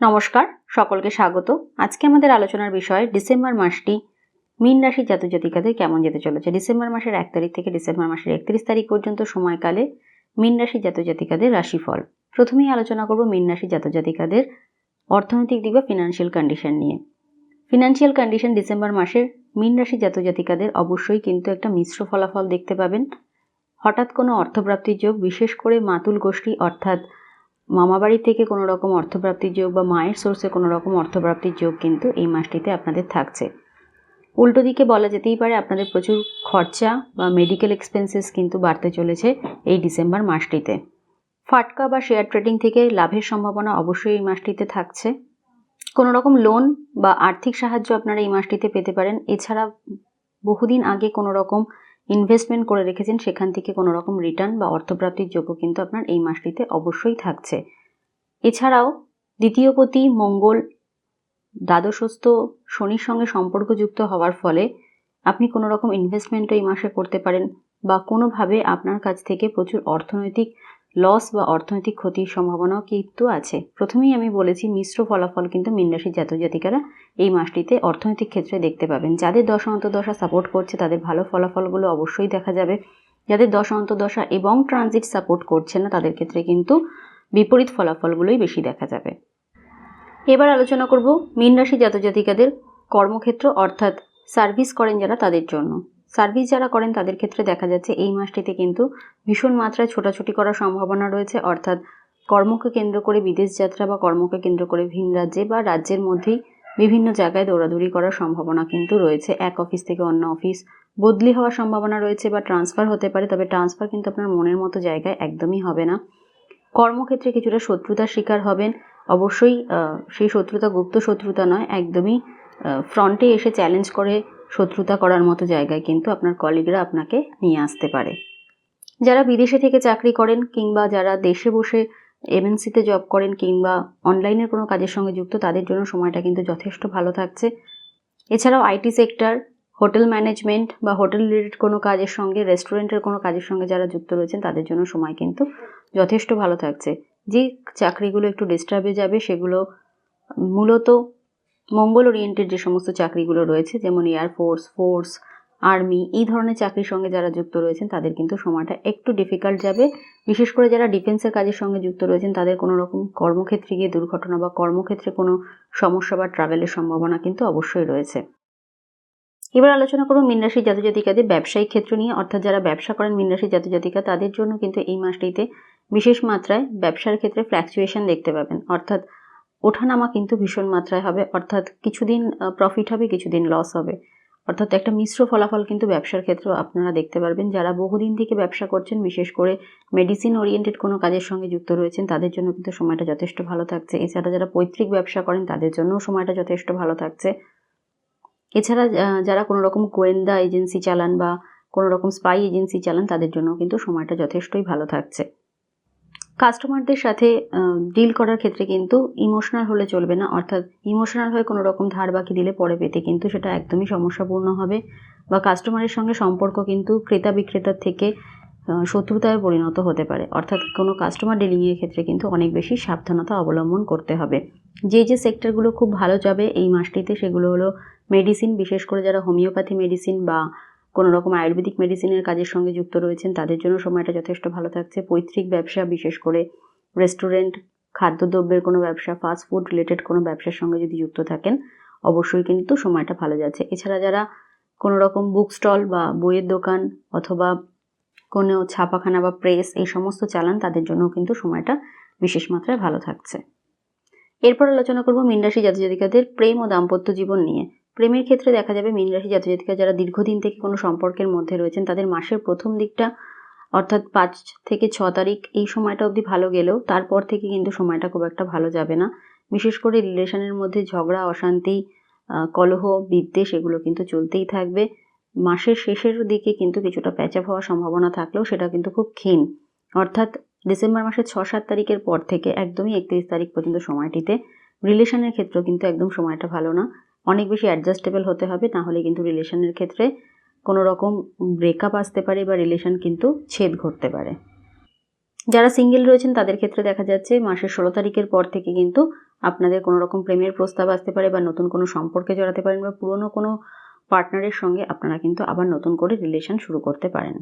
নমস্কার, সকলকে স্বাগত। আজকে আমাদের আলোচনার বিষয় ডিসেম্বর মাসটি মীন রাশির জাতক জাতিকাদের কেমন যেতে চলেছে? ডিসেম্বর মাসের এক তারিখ থেকে ডিসেম্বর মাসের একত্রিশ তারিখ পর্যন্ত সময়কালে মীন জাতক জাতিকাদের রাশিফল। প্রথমেই আলোচনা করব মীন জাতক জাতিকাদের অর্থনৈতিক দিক বা ফিনান্সিয়াল কন্ডিশন নিয়ে। ফিনান্সিয়াল কন্ডিশন ডিসেম্বর মাসের মীন জাতক জাতিকাদের অবশ্যই কিন্তু একটা মিশ্র ফলাফল দেখতে পাবেন। হঠাৎ কোনো অর্থপ্রাপ্তির যোগ, বিশেষ করে মাতুল গোষ্ঠী অর্থাৎ মামাবাড়ি থেকে কোনো রকম অর্থপ্রাপ্তির যোগ বা মায়ের সোর্সে কোনো রকম অর্থপ্রাপ্তির যোগ কিন্তু এই মাসটিতে আপনাদের থাকছে। উল্টো দিকে বলা যেতেই পারে আপনাদের প্রচুর খরচা বা মেডিকেল এক্সপেন্সেস কিন্তু বাড়তে চলেছে এই ডিসেম্বর মাসটিতে। ফাটকা বা শেয়ার ট্রেডিং থেকে লাভের সম্ভাবনা অবশ্যই এই মাসটিতে থাকছে। কোনো রকম লোন বা আর্থিক সাহায্য আপনারা এই মাসটিতে পেতে পারেন। এছাড়া বহুদিন আগে কোনো রকম ইনভেস্টমেন্ট করে রেখেছেন, সেখান থেকে কোনো রকম রিটার্ন বা অর্থপ্রাপ্তির যোগ্য কিন্তু আপনার এই মাসটিতে অবশ্যই থাকছে। এছাড়াও দ্বিতীয়পতি মঙ্গল দ্বাদশস্থ শনির সঙ্গে সম্পর্কযুক্ত হওয়ার ফলে আপনি কোনো রকম ইনভেস্টমেন্টও এই মাসে করতে পারেন বা কোনোভাবে আপনার কাছ থেকে প্রচুর অর্থনৈতিক লস বা অর্থনৈতিক ক্ষতির সম্ভাবনাও কিন্তু আছে। প্রথমেই আমি বলেছি মিশ্র ফলাফল কিন্তু মিনরাশির জাতক জাতিকারা এই মাসটিতে অর্থনৈতিক ক্ষেত্রে দেখতে পাবেন। যাদের দশা অন্তর্দশা সাপোর্ট করছে, তাদের ভালো ফলাফলগুলো অবশ্যই দেখা যাবে। যাদের দশ অন্তর্দশা এবং ট্রানজিট সাপোর্ট করছে না, তাদের ক্ষেত্রে কিন্তু বিপরীত ফলাফলগুলোই বেশি দেখা যাবে। এবার আলোচনা করব মীন রাশি জাতক কর্মক্ষেত্র অর্থাৎ সার্ভিস করেন যারা তাদের জন্য। সার্ভিস যারা করেন তাদের ক্ষেত্রে দেখা যাচ্ছে এই মাসটিতে কিন্তু ভীষণ মাত্রায় ছোটাছুটি করার সম্ভাবনা রয়েছে। অর্থাৎ কর্মকে কেন্দ্র করে বিদেশ যাত্রা বা কর্মকে কেন্দ্র করে ভিন রাজ্যে বা রাজ্যের মধ্যেই বিভিন্ন জায়গায় দৌড়াদৌড়ি করার সম্ভাবনা কিন্তু রয়েছে। এক অফিস থেকে অন্য অফিস বদলি হওয়ার সম্ভাবনা রয়েছে বা ট্রান্সফার হতে পারে, তবে ট্রান্সফার কিন্তু আপনার মনের মতো জায়গায় একদমই হবে না। কর্মক্ষেত্রে কিছুটা শত্রুতার শিকার হবেন। অবশ্যই সেই শত্রুতা গুপ্ত শত্রুতা নয়, একদমই ফ্রন্টে এসে চ্যালেঞ্জ করে শত্রুতা করার মতো জায়গায় কিন্তু আপনার কলিগরা আপনাকে নিয়ে আসতে পারে। যারা বিদেশে থেকে চাকরি করেন কিংবা যারা দেশে বসে এমএনসিতে জব করেন কিংবা অনলাইনের কোনো কাজের সঙ্গে যুক্ত, তাদের জন্য সময়টা কিন্তু যথেষ্ট ভালো থাকছে। এছাড়াও আইটি সেক্টর হোটেল ম্যানেজমেন্ট বা হোটেল রিলেটেড কোনো কাজের সঙ্গে রেস্টুরেন্টের কোনো কাজের সঙ্গে যারা যুক্ত রয়েছেন, তাদের জন্য সময় কিন্তু যথেষ্ট ভালো থাকছে। যে চাকরিগুলো একটু ডিস্টার্বে যাবে, সেগুলো মূলত মঙ্গল ওরিয়েন্টেড যে সমস্ত চাকরিগুলো রয়েছে, যেমন এয়ারফোর্স ফোর্স আর্মি এই ধরনের চাকরির সঙ্গে যারা যুক্ত রয়েছেন, তাদের কিন্তু সময়টা একটু ডিফিকাল্ট যাবে। বিশেষ করে যারা ডিফেন্সের কাজের সঙ্গে যুক্ত রয়েছেন, তাদের কোনো রকম কর্মক্ষেত্রে গিয়ে দুর্ঘটনা বা কর্মক্ষেত্রে কোনো সমস্যা বা ট্রাভেলের সম্ভাবনা কিন্তু অবশ্যই রয়েছে। এবার আলোচনা করব মিনরাশি জাতিকাদের ব্যবসায়িক ক্ষেত্র নিয়ে। অর্থাৎ যারা ব্যবসা করেন মিনরাশি জাতিকা তাদের জন্য কিন্তু এই মাসটিতে বিশেষ মাত্রায় ব্যবসার ক্ষেত্রে ফ্ল্যাকচুয়েশন দেখতে পাবেন। অর্থাৎ ওঠানামা কিন্তু ভীষণ মাত্রায় হবে। অর্থাৎ কিছুদিন প্রফিট হবে, কিছুদিন লস হবে। অর্থাৎ একটা মিশ্র ফলাফল কিন্তু ব্যবসার ক্ষেত্রেও আপনারা দেখতে পারবেন। যারা বহুদিন থেকে ব্যবসা করছেন, বিশেষ করে মেডিসিন ওরিয়েন্টেড কোনো কাজের সঙ্গে যুক্ত রয়েছেন, তাদের জন্য কিন্তু সময়টা যথেষ্ট ভালো থাকছে। এছাড়া যারা পৈতৃক ব্যবসা করেন, তাদের জন্যও সময়টা যথেষ্ট ভালো থাকছে। এছাড়া যারা কোনো রকম গোয়েন্দা এজেন্সি চালান বা কোনো রকম স্পাই এজেন্সি চালান, তাদের জন্য কিন্তু সময়টা যথেষ্টই ভালো থাকছে। কাস্টমারদের সাথে ডিল করার ক্ষেত্রে কিন্তু ইমোশনাল হলে চলবে না। অর্থাৎ ইমোশনাল হয়ে কোনো রকম ধার বাকি দিলে পরে পেতে কিন্তু সেটা একদমই সমস্যাপূর্ণ হবে বা কাস্টমারের সঙ্গে সম্পর্ক কিন্তু ক্রেতা বিক্রেতার থেকে শত্রুতায় পরিণত হতে পারে। অর্থাৎ কোনো কাস্টমার ডিলিংয়ের ক্ষেত্রে কিন্তু অনেক বেশি সাবধানতা অবলম্বন করতে হবে। যে যে সেক্টরগুলো খুব ভালো যাবে এই মাসটিতে সেগুলো হলো মেডিসিন বিশেষ করে যারা হোমিওপ্যাথি মেডিসিন বা কোনো রকম আয়ুর্বেদিক মেডিসিনের কাজের সঙ্গে যুক্ত রয়েছেন, তাদের জন্য সময়টা যথেষ্ট ভালো থাকছে। পৈতৃক ব্যবসা, বিশেষ করে রেস্টুরেন্ট খাদ্যদ্রব্যের কোনো ব্যবসা ফাস্ট ফুড রিলেটেড কোনো ব্যবসার সঙ্গে যদি যুক্ত থাকেন, অবশ্যই কিন্তু সময়টা ভালো যাচ্ছে। এছাড়া যারা কোনো রকম বুক স্টল বা বইয়ের দোকান অথবা কোনো ছাপাখানা বা প্রেস এই সমস্ত চালান, তাদের জন্য কিন্তু সময়টা বিশেষ মাত্রায় ভালো থাকছে। এরপর আলোচনা করব মিনরাশি জাতিকাদের প্রেম ও দাম্পত্য জীবন নিয়ে। প্রেমের ক্ষেত্রে দেখা যাবে মীন রাশি জাতজাতিকা যারা দীর্ঘদিন থেকে কোনো সম্পর্কের মধ্যে রয়েছেন, তাদের মাসের প্রথম দিকটা অর্থাৎ পাঁচ থেকে ছ তারিখ এই সময়টা অবধি ভালো গেলেও তারপর থেকে কিন্তু সময়টা খুব একটা ভালো যাবে না। বিশেষ করে রিলেশনের মধ্যে ঝগড়া, অশান্তি কলহ, বিদ্বেষ এগুলো কিন্তু চলতেই থাকবে। মাসের শেষের দিকে কিন্তু কিছুটা প্যাচাপ হওয়ার সম্ভাবনা থাকলেও সেটা কিন্তু খুব ক্ষীণ। অর্থাৎ ডিসেম্বর মাসের ছ সাত তারিখের পর থেকে একদমই একত্রিশ তারিখ পর্যন্ত সময়টিতে রিলেশনের ক্ষেত্রেও কিন্তু একদম সময়টা ভালো না। অনেক বেশি অ্যাডজাস্টেবল হতে হবে না হলে কিন্তু রিলেশনের ক্ষেত্রে কোনো রকম ব্রেকআপ আসতে পারে বা রিলেশন কিন্তু ছেদ ঘটতে পারে। যারা সিঙ্গেল রয়েছেন, তাদের ক্ষেত্রে দেখা যাচ্ছে মাসের ষোলো তারিখের পর থেকে কিন্তু আপনাদের কোনো রকম প্রেমের প্রস্তাব আসতে পারে বা নতুন কোনো সম্পর্কে জড়াতে পারেন বা পুরনো কোনো পার্টনারের সঙ্গে আপনারা কিন্তু আবার নতুন করে রিলেশন শুরু করতে পারেন।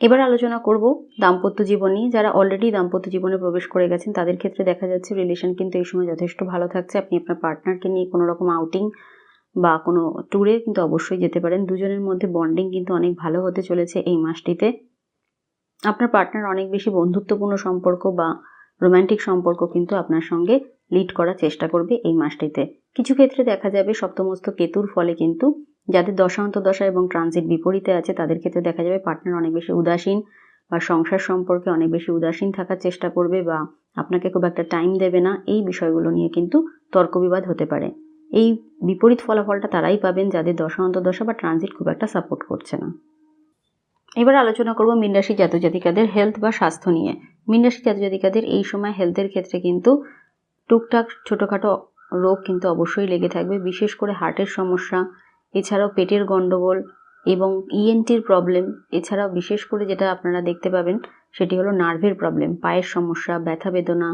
এবার আলোচনা করব দাম্পত্য জীবন নিয়ে। যারা অলরেডি দাম্পত্য জীবনে প্রবেশ করে গেছেন, তাদের ক্ষেত্রে দেখা যাচ্ছে রিলেশন কিন্তু এই সময় যথেষ্ট ভালো থাকছে। আপনি আপনার পার্টনারকে নিয়ে কোনো রকম আউটিং বা কোনো ট্যুরে কিন্তু অবশ্যই যেতে পারেন। দুজনের মধ্যে বন্ডিং কিন্তু অনেক ভালো হতে চলেছে এই মাসটিতে। আপনার পার্টনার অনেক বেশি বন্ধুত্বপূর্ণ সম্পর্ক বা রোম্যান্টিক সম্পর্ক কিন্তু আপনার সঙ্গে লিড করার চেষ্টা করবে এই মাসটিতে। কিছু ক্ষেত্রে দেখা যাবে সপ্তমস্ত কেতুর ফলে কিন্তু যাদের দশান্ত দশা এবং ট্রানজিট বিপরীতে আছে, তাদের ক্ষেত্রে দেখা যাবে পার্টনার অনেক বেশি উদাসীন বা সংসার সম্পর্কে অনেক বেশি উদাসীন থাকার চেষ্টা করবে বা আপনাকে খুব একটা টাইম দেবে না। এই বিষয়গুলো নিয়ে কিন্তু তর্কবিবাদ হতে পারে। এই বিপরীত ফলাফলটা তারাই পাবেন যাদের দশান্ত দশা বা ট্রানজিট খুব একটা সাপোর্ট করছে না। এবার আলোচনা করব মিনরাশি জাতজাতিকাদের হেলথ বা স্বাস্থ্য নিয়ে। মিনরাশি জাতজাতিকাদের এই সময় হেলথের ক্ষেত্রে কিন্তু টুকটাক ছোটোখাটো রোগ কিন্তু অবশ্যই লেগে থাকবে, বিশেষ করে হার্টের সমস্যা এছাড়াও পেটের গণ্ডগোল এবং ইএনটির প্রবলেম এছাড়াও বিশেষ করে যেটা আপনারা দেখতে পাবেন, সেটি হলো নার্ভের প্রবলেম পায়ের সমস্যা, ব্যথা বেদনা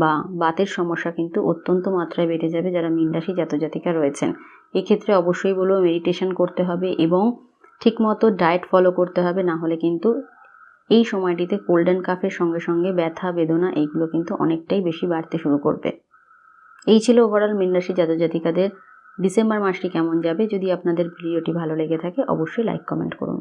বা বাতের সমস্যা কিন্তু অত্যন্ত মাত্রায় বেড়ে যাবে যারা মিনরাশি জাতজাতিকা রয়েছেন। এক্ষেত্রে অবশ্যই বলব মেডিটেশন করতে হবে এবং ঠিকমতো ডায়েট ফলো করতে হবে, না হলে কিন্তু এই সময়টিতে কোল্ড অ্যান্ড কাফের সঙ্গে সঙ্গে ব্যথা, বেদনা এইগুলো কিন্তু অনেকটাই বেশি বাড়তে শুরু করবে। এই ছিল ওভারঅল মিনরাশি জাতজাতিকাদের ডিসেম্বর মাসটি কেমন যাবে যদি আপনাদের ভিডিওটি ভালো লেগে থাকে অবশ্যই লাইক কমেন্ট করুন।